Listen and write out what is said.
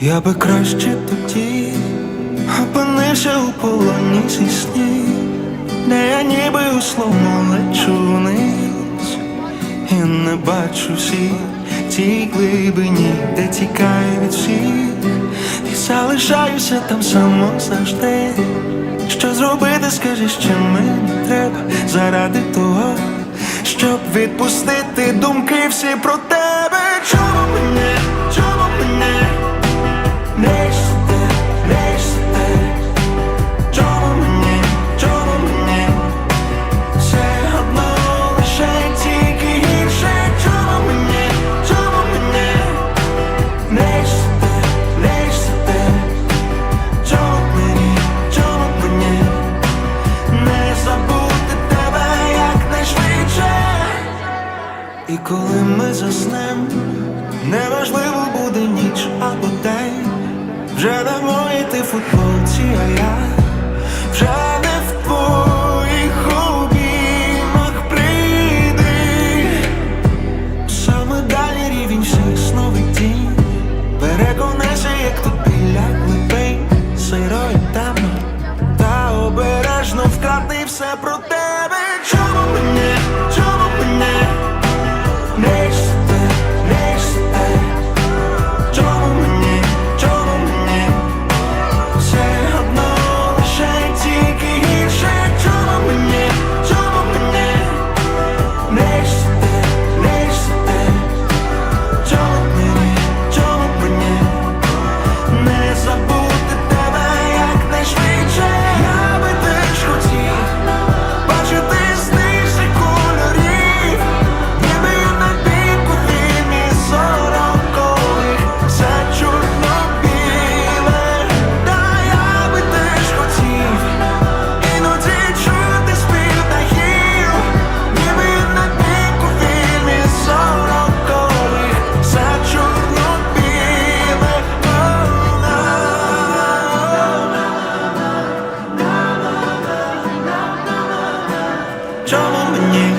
Я би краще тоді опинився у полоні зі снів, де я ніби у словно лечу вниз і не бачу всіх тій глибині, де тікаю від всіх, і залишаюся там само завжди. Що зробити, скажи, що мені треба заради того, щоб відпустити думки всі про тебе. Чому мене, чому мене? І коли ми заснем Неважливо буде ніч або день. Вже не в моїй ти футболці, а я вже не в твоїх обіймах прийди. Саме далі рівень всіх сновидінь Переконайся, як тут біля глибин Сиро і темно Та обережно вкрадни все про тебе, чому те Trong